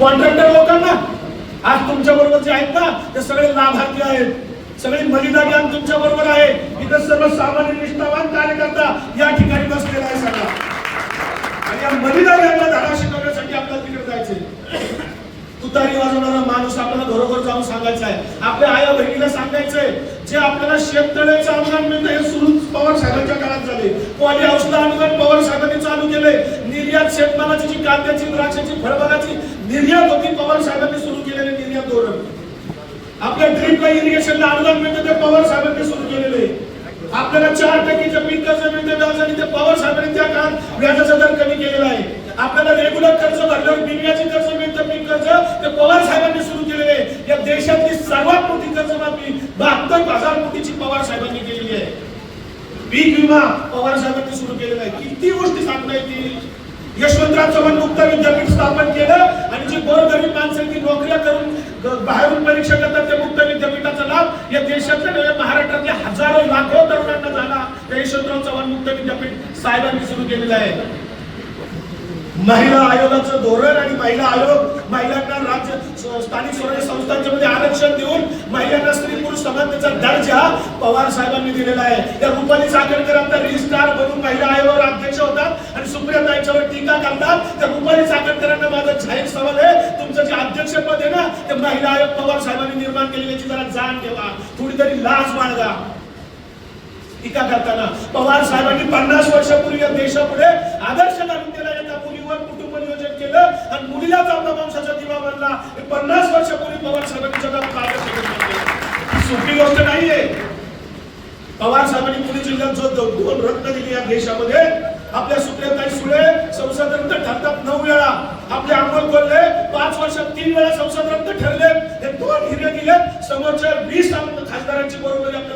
Contractor लोकांना. आज तुमच्या बरोबर जे आहेत ना ते सगळे लाभार्थी आहेत. सगळे महिला ज्ञान तुमच्या बरोबर आहे. इथं सर्व सामान्य निष्ठावान कार्यकर्ता या ठिकाणी बसलेला आहे सगळा. आणि या मलिदा ज्ञानला धडा शिकवण्यासाठी आपल्याला तिकडे जायचे तुतारी वाजवणारा माणूस आपल्याला घरोघर जाऊन सांगायचा आहे. आपल्या आया बहिणीला सांगायचंय. जे आपल्याला शेततळ्याचं अनुदान मिळतं हे सुरू पवार साहेबांच्या काळात झाले. पॉली हाऊसला अनुदान पवार साहेबांनी चालू केले निर्यात शेतमालाची जी कांद्याची द्राक्षाची फळबागाची निर्यात होती पवार साहेबांनी सुरू केलेले निर्यात धोरण. आपल्या ड्रीपला इरिगेशनला अनुदान मिळतं ते पवार साहेबांनी सुरू केलेले. आपल्याला चार टक्केचं पीक कर्ज मिळते व्याजाने ते पवार साहेबांनी त्या काळात व्याजाचा दर कमी केलेला आहे. आपल्याला रेग्युलर कर्ज भरल्यावर बिनव्याजी कर्ज मिळतं पीक कर्ज ते पवार साहेबांनी सुरू केलेले आहे. या देशातली सर्वात मोठी कर्जमाफी बहात्तर हजार कोटीची पवार साहेबांनी केलेली आहे. पीक विमा पवार साहेबांनी सुरू केलेला आहे. किती गोष्टी सांगता येतील? यशवंतराव चव्हाण मुक्त विद्यापीठ स्थापन केलं जी गोरगरीब माणसं आहेत ती नोकऱ्या करून बाहेरून परीक्षा करतात त्या मुक्त विद्यापीठाचा लाभ या देशातल्या नव्हे महाराष्ट्रातल्या हजारो लाखो तरुणांना झाला. त्या यशवंतराव चव्हाण मुक्त विद्यापीठ साहेबांनी सुरू केलेलं आहे. महिला आयोगाचं धोरण आणि महिला आयोग महिलांना राज्य स्थानिक स्वराज्य संस्थांच्या मध्ये आरक्षण देऊन महिलांना स्त्री पुरुष समानतेचा दर्जा पवार साहेबांनी दिलेला आहे. त्या रुपाली साखरकर आता रजिस्ट्रार बनून महिला आयोग करतात त्या रुपाली चाकणकरांना माझा जाहीर सवाल आहे. तुमचं जे अध्यक्षपद आहे ना ते महिला आयोग पवार साहेबांनी निर्माण केलेली याची जरा जाण ठेवा थोडी तरी लाज बाळगा. टीका करताना. पवार साहेबांनी पन्नास वर्षापूर्वी या देशापुढे आदर्श घालून दिला एका मुलीवर कुटुंब नियोजन केलं आणि मुलीलाच आपला वंशाचा दिवा बनला पन्नास वर्षापूर्वी पवार साहेबांनी जगात आदर्श सोपी गोष्ट नाहीये. पवार साहेबांनी पुणे जिल्ह्यात जो दोन रत्न दिली या देशामध्ये आपल्या सुप्रियाताई सुळे संसद रद्द ठरतात नऊ वेळा. आपले अमोल कोल्हे पाच वर्षात तीन वेळा संसदरत्न ठरले. हे दोन हिरे दिले समोरच्या वीस खासदारांची बरोबरी आपल्या